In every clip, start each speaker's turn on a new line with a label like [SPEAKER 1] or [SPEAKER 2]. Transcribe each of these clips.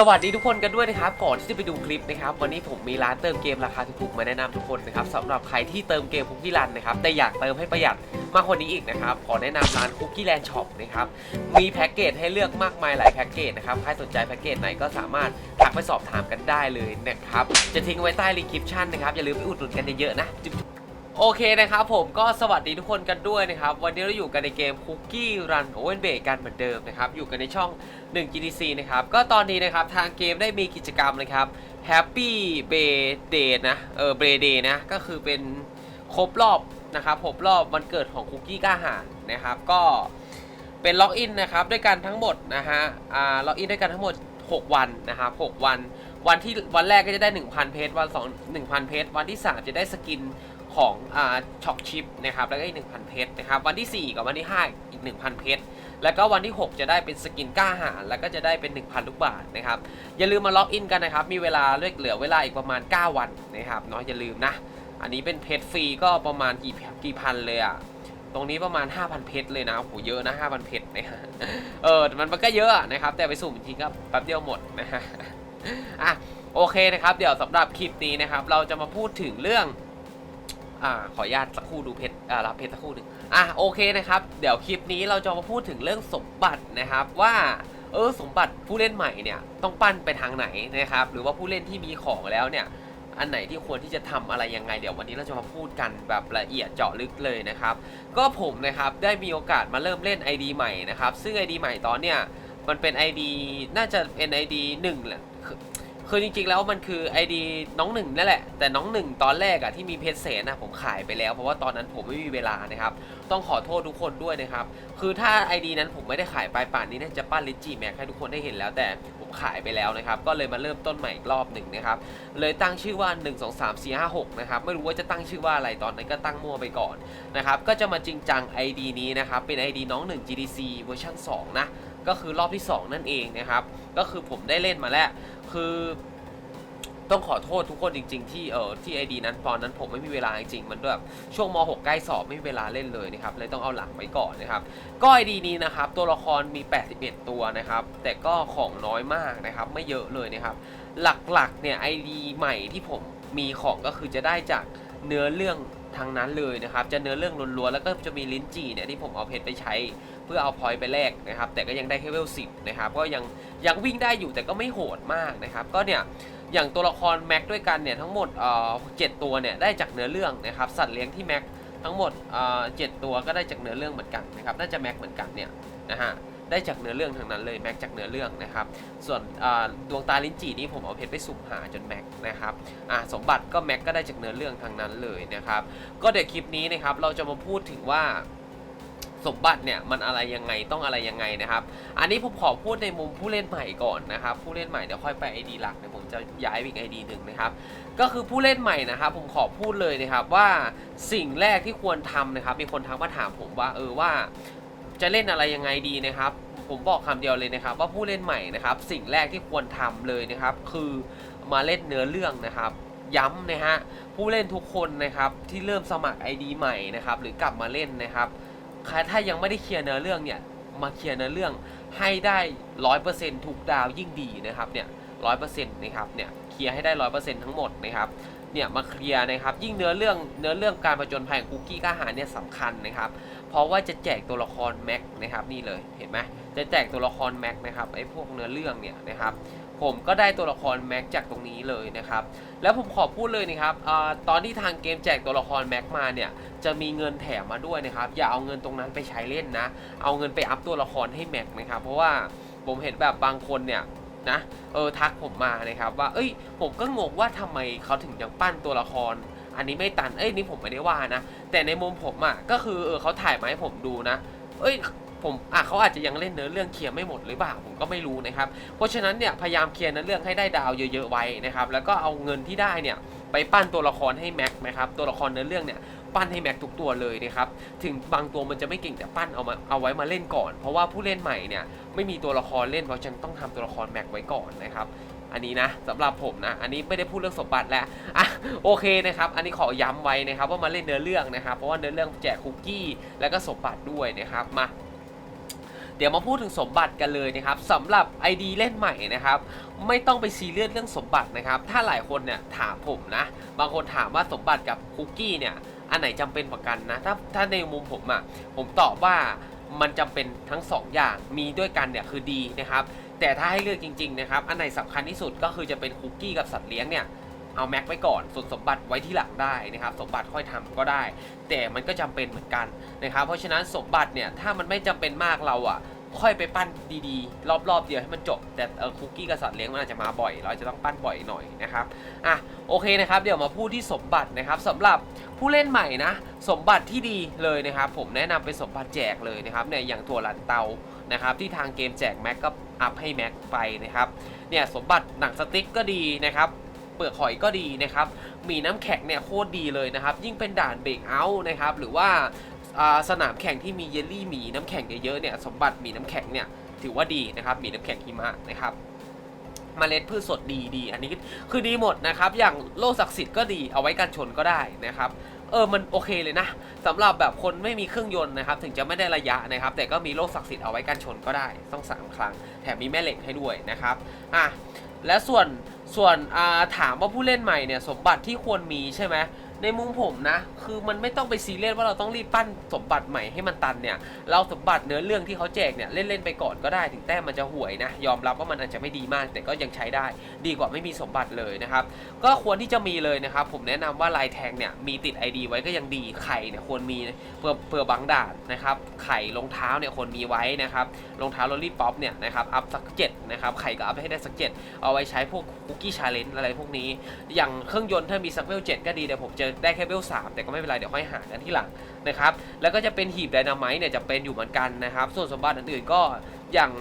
[SPEAKER 1] สวัสดีทุกคนกันด้วยนะครับ ก่อนที่จะไปดูคลิปนะครับ วันนี้ผมมีร้านเติมเกมราคาถูกๆมาแนะนำทุกคนนะครับสำหรับใครที่เติมเกมคุกกี้รันนะครับแต่อยากเติมให้ประหยัดมากกว่านี้อีกนะครับขอแนะนำร้านคุกกี้แลนด์ช็อปนะครับมีแพ็กเกจให้เลือกมากมายหลายแพ็กเกจนะครับใครสนใจแพ็กเกจไหนก็สามารถทักไปสอบถามกันได้เลยนะครับจะทิ้งไว้ใต้รีคริปชั่นนะครับอย่าลืมไปอุดหนุนกันเยอะๆนะจุ๊บ โอเคนะครับผมก็สวัสดีทุกคนกันด้วยนะครับ วันนี้เราอยู่กันในเกม Cookie Run Oven b a k กันเหมือนเดิมนะครับ อยู่กันในช่อง 1 GDC นะครับ ก็ตอนนี้นะครับทางเกมได้มีกิจกรรมนะครับ Happy Bay Day นะเออ Bay Day นะ ก็คือเป็นครบรอบนะครับครบรอบวันเกิดของคุกกี้กล้าหาญนะครับ ก็เป็นล็อกอินนะครับด้วยกันทั้งหมดนะฮะอ่าล็อกอินด้วยกันทั้งหมด 6 วันนะครับ6วัน วันที่วันแรกก็จะได้ 1,000 เพชรวัน2 1,000 เพชรวันที่ 3 จะได้สกิน ของอ่าช็อกชิปนะครับแล้วก็อีก 1,000 เพชรนะครับวันที่ 4 กับวันที่ 5 อีก 1,000 เพชรแล้วก็วันที่ 6 จะได้เป็นสกินกล้าหาญแล้วก็จะได้เป็น 1,000 ลูกบาทนะครับอย่าลืมมาล็อกอินกันนะครับมีเวลาเหลือเหลือเวลาอีกประมาณ 9 วันนะครับเนาะอย่าลืมนะ อันนี้เป็นเพชรฟรีก็ประมาณกี่กี่พันเลยอะตรงนี้ประมาณ 5,000 เพชรเลยนะโอ้โหเยอะนะ 5,000 เพชรนะฮะเออมันมันก็เยอะนะครับ แต่ไปสุ่มจริงก็แป๊บเดียวหมดนะฮะอะโอเคนะครับ เดี๋ยวสำหรับคลิปนี้นะครับ เราจะมาพูดถึงเรื่อง อ่าขออนุญาตสักครู่ดูเพชรอ่ารับเพชรสักครู่หนึ่งอะโอเคนะครับ เดี๋ยวคลิปนี้เราจะมาพูดถึงเรื่องสมบัตินะครับว่าเออสมบัติผู้เล่นใหม่เนี่ยต้องปั้นไปทางไหนนะครับหรือว่าผู้เล่นที่มีของแล้วเนี่ยอันไหนที่ควรที่จะทำอะไรยังไงเดี๋ยววันนี้เราจะมาพูดกันแบบละเอียดเจาะลึกเลยนะครับ ก็ผมนะครับได้มีโอกาสมาเริ่มเล่น ID ใหม่นะครับซึ่ง ID ใหม่ตอนเนี้ยมันเป็น ID น่าจะเป็น ID 1แหละ คือจริงๆแล้วมันคือ ID น้องหนึ่งนั่นแหละ แต่น้องหนึ่งตอนแรกอะที่มีเพชรเสนนะผมขายไปแล้ว เพราะว่าตอนนั้นผมไม่มีเวลานะครับ ต้องขอโทษทุกคนด้วยนะครับ คือถ้า ID นั้นผมไม่ได้ขายไปป่านนี้น่าจะปั้นลิจิแม็กให้ทุกคนได้เห็นแล้วแต่ผมขายไปแล้วนะครับ ก็เลยมาเริ่มต้นใหม่อีกรอบหนึ่งนะครับ เลยตั้งชื่อว่า 1 2 3 4 5 6 นะครับ ไม่รู้ว่าจะตั้งชื่อว่าอะไรตอนนั้นก็ตั้งมั่วไปก่อนนะครับ ก็จะมาจริงจัง ID นี้นะครับ เป็น ID น้อง 1 GDC เวอร์ชัน2นะ ก็คือรอบที่ 2 นั่นเองนะครับ ก็คือผมได้เล่นมาแล้ว คือต้องขอโทษทุกคนจริง ๆ ที่เออที่ ID นั้นตอนนั้นผมไม่มีเวลาจริงๆมันแบบช่วงม .6 ใกล้สอบไม่มีเวลาเล่นเลยนะครับเลยต้องเอาหลังไว้ก่อนนะครับ ก็ ID นี้นะครับ ตัวละครมี 81 ตัวนะครับ แต่ก็ของน้อยมากนะครับ ไม่เยอะเลยนะครับ หลักๆเนี่ย ID ใหม่ที่ผมมีของก็คือจะได้จากเนื้อเรื่อง ทางนั้นเลยนะครับ จะเนื้อเรื่องล้วนๆแล้วก็จะมีลิ้นจี่เนี่ยที่ผมเอาเพชรไปใช้ เพื่อเอาพอยต์ไปแลกนะครับ แต่ก็ยังได้แค่เวลสิบนะครับ ก็ยังยังวิ่งได้อยู่แต่ก็ไม่โหดมากนะครับ ก็เนี่ยอย่างตัวละครแม็กด้วยกันเนี่ยทั้งหมดเอ่อเจ็ดตัวเนี่ยได้จากเนื้อเรื่องนะครับสัตว์เลี้ยงที่แม็กทั้งหมดเอ่อเจ็ดตัวก็ได้จากเนื้อเรื่องเหมือนกันนะครับน่าจะแม็กเหมือนกันเนี่ยนะฮะ ได้จากเนื้อเรื่องทั้งนั้นเลยแม็กจากเนื้อเรื่องนะครับ ส่วนดวงตาลิ้นจี่นี่ผมเอาเพชรไปสุ่มหาจนแม็กนะครับสมบัติก็แม็กก็ได้จากเนื้อเรื่องทั้งนั้นเลยนะครับ ก็เดี๋ยวคลิปนี้นะครับเราจะมาพูดถึงว่าสมบัติเนี่ยมันอะไรยังไงต้องอะไรยังไงนะครับ อันนี้ผมขอพูดในมุมผู้เล่นใหม่ก่อนนะครับ ผู้เล่นใหม่เดี๋ยวค่อยไป ID หลักเดี๋ยวผมจะย้ายไปอีก ID หนึ่งนะครับ ก็คือผู้เล่นใหม่นะครับ ผมขอพูดเลยนะครับว่าสิ่งแรกที่ควรทำนะครับ มีคนทักมาถามผมว่าเออว่า จะเล่นอะไรยังไงดีนะครับ ผมบอกคำเดียวเลยนะครับ ว่าผู้เล่นใหม่นะครับ สิ่งแรกที่ควรทำเลยนะครับ คือมาเล่นเนื้อเรื่องนะครับย้ำนะฮะผู้เล่นทุกคนนะครับที่เริ่มสมัคร ID ใหม่นะครับหรือกลับมาเล่นนะครับใครถ้ายังไม่ได้เคลียร์เนื้อเรื่องเนี่ยมาเคลียร์เนื้อเรื่องให้ได้ร้อยเปอร์เซ็นต์ทุกดาวยิ่งดีนะครับเนี่ยร้อยเปอร์เซ็นต์นะครับเนี่ยเคลียร์ให้ได้ร้อยเปอร์เซ็นต์ทั้งหมดนะครับเนี่ยมาเคลียร์นะครับยิ่งเนื้อเรื่องเนื้อเรื่องการประจนภัยของคุกกี้กล้าหาเนี่ยสำคัญนะครับ เพราะว่าจะแจกตัวละครแม็กนะครับนี่เลยเห็นไหมจะแจกตัวละครแม็กนะครับไอ้พวกเนื้อเรื่องเนี่ยนะครับผมก็ได้ตัวละครแม็กจากตรงนี้เลยนะครับ แล้วผมขอพูดเลยนะครับอตอนที่ทางเกมแจกตัวละครแม็กมาเนี่ย จะมีเงินแถมมาด้วยนะครับ อย่าเอาเงินตรงนั้นไปใช้เล่นนะ เอาเงินไปอัพตัวละครให้แม็กนะครับ เพราะว่าผมเห็นแบบบางคนเนี่ยนะ เออทักผมมานะครับว่า เอ้ย ผมก็งงว่าทำไมเขาถึงยังปั้นตัวละคร อันนี้ไม่ตัน เอ้ยนี่ผมไม่ได้ว่านะ แต่ในมุมผมอะก็คือเออเขาถ่ายมาให้ผมดูนะ เอ้ยผมอะเขาอาจจะยังเล่นเนื้อเรื่องเคลียร์ไม่หมดหรือเปล่าผมก็ไม่รู้นะครับ เพราะฉะนั้นเนี่ยพยายามเคลียร์เนื้อเรื่องให้ได้ดาวเยอะๆไว้นะครับ แล้วก็เอาเงินที่ได้เนี่ยไปปั้นตัวละครให้แม็กนะครับตัวละครเนื้อเรื่องเนี่ยปั้นให้แม็กทุกตัวเลยนะครับถึงบางตัวมันจะไม่เก่งแต่ปั้นเอามาเอาไว้มาเล่นก่อน เพราะว่าผู้เล่นใหม่เนี่ยไม่มีตัวละครเล่นเพราะฉันต้องทำตัวละครแม็กไว้ก่อนนะครับ อันนี้นะสำหรับผมนะ อันนี้ไม่ได้พูดเรื่องสมบัติแล้วอะโอเคนะครับ อันนี้ขอย้ำไว้นะครับว่ามาเล่นเนื้อเรื่องนะครับ เพราะว่าเนื้อเรื่องแจกคุกกี้แล้วก็สมบัติด้วยนะครับมาเดี๋ยวมาพูดถึงสมบัติกันเลยนะครับสำหรับ ID เล่นใหม่นะครับ ไม่ต้องไปซีเรียสเรื่องสมบัตินะครับ ถ้าหลายคนเนี่ยถามผมนะ บางคนถามว่าสมบัติกับคุกกี้เนี่ย อันไหนจำเป็นกว่ากันนะ ถ้าถ้าในมุมผมอะ่ะผมตอบว่ามันจำเป็นทั้งสองอย่างมีด้วยกันเนี่ยคือดีนะครับ แต่ถ้าให้เลือกจริงๆนะครับ อันไหนสำคัญที่สุดก็คือจะเป็นคุกกี้กับสัตว์เลี้ยงเนี่ยเอาแม็กไว้ก่อนส่วนสมบัติไว้ที่หลังได้นะครับ สมบัติค่อยทำก็ได้ แต่มันก็จำเป็นเหมือนกันนะครับ เพราะฉะนั้นสมบัติเนี่ยถ้ามันไม่จำเป็นมากเราอะค่อยไปปั้นดีๆ รอบๆ เดียวให้มันจบ แต่เออคุกกี้กับสัตว์เลี้ยงมันอาจจะมาบ่อย เราจะต้องปั้นบ่อยหน่อยนะครับ อะโอเคนะครับ เดี๋ยวมาพูดที่สมบัตินะครับสำหรับ ผู้เล่นใหม่นะ สมบัติที่ดีเลยนะครับ ผมแนะนำเป็นสมบัติแจกเลยนะครับเนี่ยอย่างถั่วลันเตานะครับที่ทางเกมแจกแม็กก็อัพให้แม็กไปนะครับเนี่ยสมบัติหนังสติ๊กก็ดีนะครับเปลือกหอยก็ดีนะครับมีน้ำแข็งเนี่ยโคตรดีเลยนะครับ ยิ่งเป็นด่านเบรกเอาท์นะครับหรือว่าสนามแข่งที่มีเยลลี่หมีน้ำแข็งเยอะๆเนี่ยสมบัติหมีน้ำแข็งเนี่ยถือว่าดีนะครับหมีน้ำแข็งหิมะนะครับ มเมล็ดพืชสดดีดีอันนี้คือดีหมดนะครับ อย่างโลศักดิ์สิทธิ์ก็ดีเอาไว้กันชนก็ได้นะครับเออมันโอเคเลยนะสำหรับแบบคนไม่มีเครื่องยนต์นะครับ ถึงจะไม่ได้ระยะนะครับ แต่ก็มีโลศักดิ์สิทธิ์เอาไว้กันชนก็ได้ต้องสามครั้ง แถมมีแม่เหล็กให้ด้วยนะครับอะและส่วนส่วนถามว่าผู้เล่นใหม่เนี่ยสมบัติที่ควรมีใช่ไหม ในมุมผมนะ คือมันไม่ต้องไปซีเรียสว่าเราต้องรีบปั้นสมบัติใหม่ให้มันตันเนี่ย เราสมบัติเนื้อเรื่องที่เขาแจกเนี่ยเล่นๆไปก่อนก็ได้ถึงแต้มมันจะห่วยนะ ยอมรับว่ามันอาจจะไม่ดีมาก แต่ก็ยังใช้ได้ ดีกว่าไม่มีสมบัติเลยนะครับ ก็ควรที่จะมีเลยนะครับ ผมแนะนำว่าลายแทงเนี่ยมีติด ID ไว้ก็ยังดี ไข่เนี่ยควรมีเพื่อเพื่อบางด่านนะครับ ไข่รองเท้าเนี่ยควรมีไว้นะครับ รองเท้าลอลี่ป๊อปเนี่ยนะครับ อัพสักเจ็ดนะครับ ไข่ก็อัพให้ได้สักเจ็ดเอาไว้ใช้พวกคุกกี้ชาเลนจ์อะไรพวกนี้ อย่างเครื่องยนต์ถ้ามีสักเวลเจ็ดก็ดีแต่ผมเจอได้แค่เวลสามแต่ก็ไม่เป็นไร เดี๋ยวค่อยหากันที่หลังนะครับ แล้วก็จะเป็นหีบไดนาไมต์เนี่ยจะเป็นอยู่เหมือนกันนะครับ ส่วนสมบัติอื่นๆก็อย่าง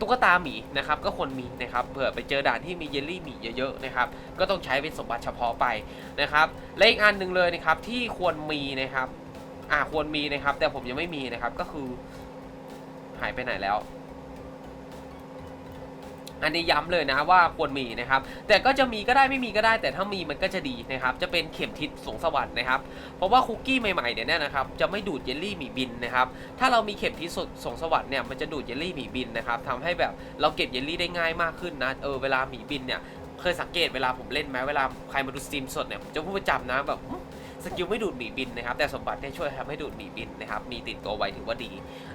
[SPEAKER 1] ตุ๊กตาหมีนะครับก็ควรมีนะครับเผื่อไปเจอด่านที่มีเยลลี่หมีเยอะๆนะครับก็ต้องใช้เป็นสมบัติเฉพาะไปนะครับและอีกอันหนึ่งเลยนะครับที่ควรมีนะครับอ่าควรมีนะครับ แต่ผมยังไม่มีนะครับก็คือหายไปไหนแล้ว อันนี้ย้ำเลยนะว่าควรมีนะครับ แต่ก็จะมีก็ได้ไม่มีก็ได้ แต่ถ้ามีมันก็จะดีนะครับ จะเป็นเข็มทิศสงสวรรค์นะครับ เพราะว่าคุกกี้ใหม่ๆเนี่ยนะครับ จะไม่ดูดเยลลี่หมีบินนะครับ ถ้าเรามีเข็มทิศสงสวรรค์เนี่ย มันจะดูดเยลลี่หมีบินนะครับทำให้แบบเราเก็บเยลลี่ได้ง่ายมากขึ้นนะ เออ เวลาหมีบินเนี่ย เคยสังเกตเวลาผมเล่นไหมเวลาใครมาดูสตรีมสดเนี่ยผมจะพูดประจำนะแบบ สกิลไม่ดูดหมีบินนะครับแต่สมบัติเนี่ยช่วยทำให้ดูดหมีบินนะครับมีติดตัวไว้ถือว่าดี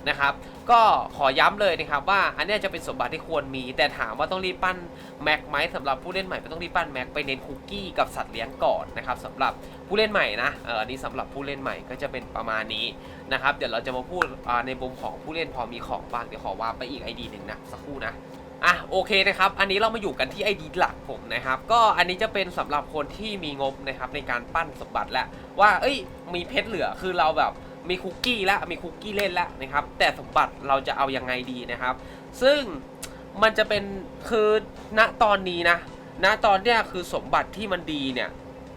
[SPEAKER 1] นะครับก็ขอย้ำเลยนะครับว่าอันนี้จะเป็นสมบัติที่ควรมี แต่ถามว่าต้องรีบปั้นแม็กไหมสำหรับผู้เล่นใหม่ไม่ต้องรีบปั้นแม็กไปเน้นคุกกี้กับสัตว์เลี้ยงก่อนนะครับสำหรับผู้เล่นใหม่นะเออนี้สำหรับผู้เล่นใหม่ก็จะเป็นประมาณนี้นะครับเดี๋ยวเราจะมาพูดในมุมของผู้เล่นพอมีของบ้างเดี๋ยวขอว่าไปอีก ID หนึ่งนะสักครู่นะ อะโอเคนะครับ อันนี้เรามาอยู่กันที่ไอดีหลักผมนะครับ ก็อันนี้จะเป็นสำหรับคนที่มีงบนะครับในการปั้นสมบัติแล้วว่าเอ้ยมีเพชรเหลือคือเราแบบมีคุกกี้แล้วมีคุกกี้เล่นแล้วนะครับ แต่สมบัติเราจะเอายังไงดีนะครับ ซึ่งมันจะเป็นคือณตอนนี้นะณตอนเนี้ยคือสมบัติที่มันดีเนี่ย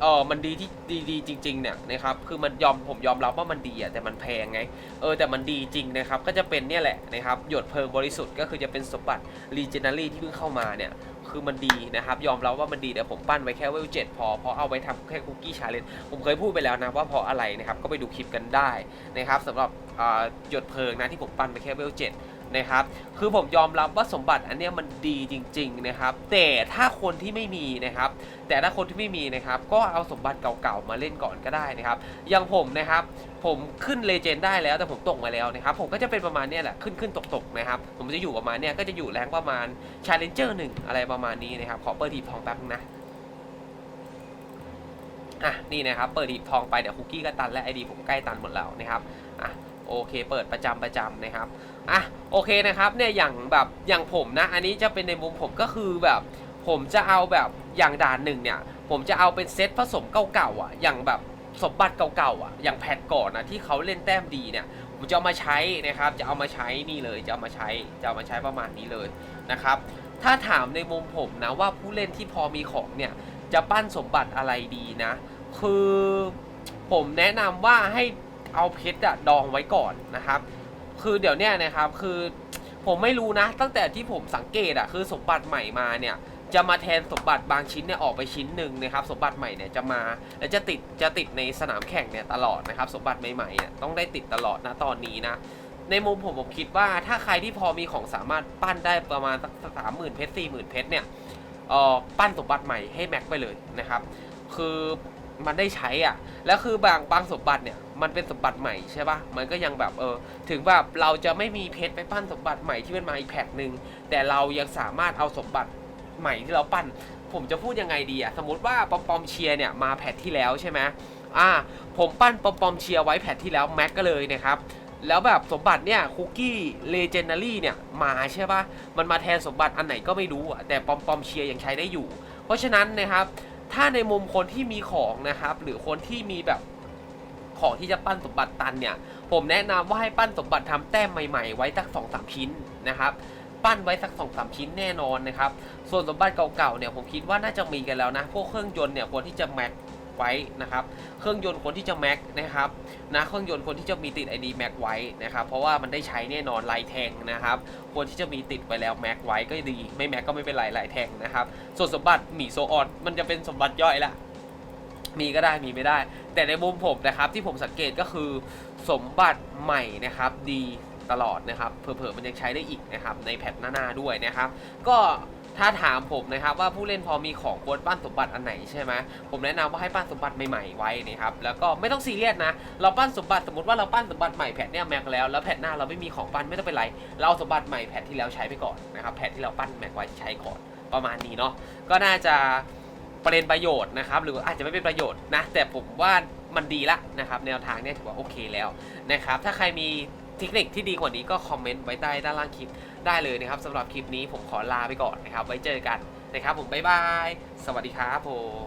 [SPEAKER 1] เออมันดีที่ดีดีจริง ๆ เนี่ยนะครับ คือมันยอมผมยอมรับว่ามันดีอะแต่มันแพงไง เออแต่มันดีจริงนะครับ ก็จะเป็นเนี่ยแหละนะครับ หยดเพลิงบริสุทธิ์ก็คือจะเป็นสมบัติรีเจนารีที่เพิ่งเข้ามาเนี่ย คือมันดีนะครับ ยอมรับว่ามันดีแต่ผมปั้นไว้แค่เวลเจ็ดพอ เพราะเอาไว้ทำแค่คุกกี้ชาเลนจ์ ผมเคยพูดไปแล้วนะว่าเพราะอะไรนะครับ ก็ไปดูคลิปกันได้นะครับสำหรับหยดเพลิงนะที่ผมปั้นไปแค่เวลเจ็ด นะครับ คือผมยอมรับว่าสมบัติอันเนี้ยมันดีจริง ๆนะครับ แต่ถ้าคนที่ไม่มีนะครับ แต่ถ้าคนที่ไม่มีนะครับ ก็เอาสมบัติเก่าๆมาเล่นก่อนก็ได้นะครับ อย่างผมนะครับ ผมขึ้นเลเจนด์ได้แล้วแต่ผมตกมาแล้วนะครับ ผมก็จะเป็นประมาณเนี้ยแหละ ขึ้นขึ้นตกตกๆนะครับ ผมจะอยู่ประมาณเนี้ยก็จะอยู่แรงประมาณ Challenger หนึ่งอะไรประมาณนี้นะครับ ขอเปิดทีบทองแป๊บนึงนะอะนี่นะครับเปิดทีบทองไปเดี๋ยวคุกกี้ก็ตันและไอดีผมใกล้ตันหมดแล้วนะครับอะโอเค เปิดประจำประจำนะครับ อะโอเคนะครับเนี่ยอย่างแบบอย่างผมนะ อันนี้จะเป็นในมุมผมก็คือแบบ ผมจะเอาแบบอย่างด่านหนึ่งเนี่ย ผมจะเอาเป็นเซตผสมเก่าๆอะ อย่างแบบสมบัติเก่าๆอะ อย่างแพทก่อนนะที่เขาเล่นแต้มดีเนี่ย ผมจะเอามาใช้นะครับ จะเอามาใช้นี่เลย จะเอามาใช้ จะเอามาใช้ประมาณนี้เลยนะครับ ถ้าถามในมุมผมนะว่าผู้เล่นที่พอมีของเนี่ย จะปั้นสมบัติอะไรดีนะ คือผมแนะนำว่าให้เอาเพชรอะดองไว้ก่อนนะครับ คือเดี๋ยวเนี้ยนะครับคือผมไม่รู้นะ ตั้งแต่ที่ผมสังเกตอะคือสมบัติใหม่มาเนี่ยจะมาแทนสมบัติบางชิ้นเนี่ยออกไปชิ้นหนึ่งนะครับ สมบัติใหม่เนี่ยจะมาและจะติดจะติดในสนามแข่งเนี่ยตลอดนะครับ สมบัติใหม่ๆเนี่ยต้องได้ติดตลอดนะตอนนี้นะในมุมผมผมคิดว่าถ้าใครที่พอมีของสามารถปั้นได้ประมาณสักสามหมื่นเพชรสี่หมื่นเพชรเนี่ยเออปั้นสมบัติใหม่ให้แม็กไปเลยนะครับ คือ มันได้ใช้อะ แล้วคือบางบางสมบัติเนี่ยมันเป็นสมบัติใหม่ใช่ปะมันก็ยังแบบเออถึงแบบเราจะไม่มีเพชรไปปั้นสมบัติใหม่ที่มันมาอีกแพ็คหนึ่งแต่เรายังสามารถเอาสมบัติใหม่ที่เราปั้น ผมจะพูดยังไงดีอะสมมติว่าปอมปอมเชียร์เนี่ยมาแพทที่แล้วใช่ไหมอ่า ผมปั้นปอมปอมเชียร์ไว้แพทที่แล้วแม็กก็เลยนะครับแล้วแบบสมบัติเนี่ยคุกกี้เลเจนดารี่เนี่ยมาใช่ปะมันมาแทนสมบัติอันไหนก็ไม่รู้อะแต่ปอมปอมเชียร์ยังใช้ได้อยู่ เพราะฉะนั้นนะครับ ถ้าในมุมคนที่มีของนะครับ หรือคนที่มีแบบของที่จะปั้นสมบัติตันเนี่ย ผมแนะนำว่าให้ปั้นสมบัติทำแต้มใหม่ๆ ไว้สักสองสามชิ้นนะครับปั้นไว้สักสองสามชิ้นแน่นอนนะครับ ส่วนสมบัติเก่าๆเนี่ยผมคิดว่าน่าจะมีกันแล้วนะ พวกเครื่องยนต์เนี่ยควรที่จะแม็ก ไว้นะครับ เครื่องยนต์ควรที่จะแม็กนะครับนะเครื่องยนต์ควรที่จะมีติด ID แม็กไว้นะครับ เพราะว่ามันได้ใช้แน่นอนลายแทงนะครับควรที่จะมีติดไว้แล้วแม็กไว้ก็ดี ไม่แม็กก็ไม่เป็นไรลายแทงนะครับ ส่วนสมบัติหมีโซออนมันจะเป็นสมบัติย่อยละมีก็ได้มีไม่ได้ แต่ในมุมผมนะครับที่ผมสังเกตก็คือสมบัติใหม่นะครับดีตลอดนะครับเผลอๆมันยังใช้ได้อีกนะครับในแพทหน้าๆด้วยนะครับ ก็ ถ้าถามผมนะครับว่าผู้เล่นพอมีของควรปั้นสมบัติอันไหนใช่ไหมผมแนะนำว่าให้ปั้นสมบัติใหม่ๆไว้นะครับแล้วก็ไม่ต้องซีเรียสนะ เราปั้นสมบัติสมมติว่าเราปั้นสมบัติใหม่แพทเนี่ยแม็กแล้วแล้วแพทหน้าเราไม่มีของปั้นไม่ต้องเป็นไร เราเอาสมบัติใหม่แพทที่แล้วใช้ไปก่อนนะครับแพทที่เราปั้นแม็กไว้ใช้ก่อนประมาณนี้เนาะก็น่าจะประเด็นประโยชน์นะครับหรืออาจจะไม่เป็นประโยชน์นะแต่ผมว่ามันดีละนะครับแนวทางเนี่ยถือว่าโอเคแล้วนะครับถ้าใครมี เทคนิคที่ดีกว่านี้ก็คอมเมนต์ไว้ใต้ด้านล่างคลิปได้เลยนะครับสำหรับคลิปนี้ผมขอลาไปก่อนนะครับ ไว้เจอกันนะครับผมบ๊ายบาย สวัสดีครับผม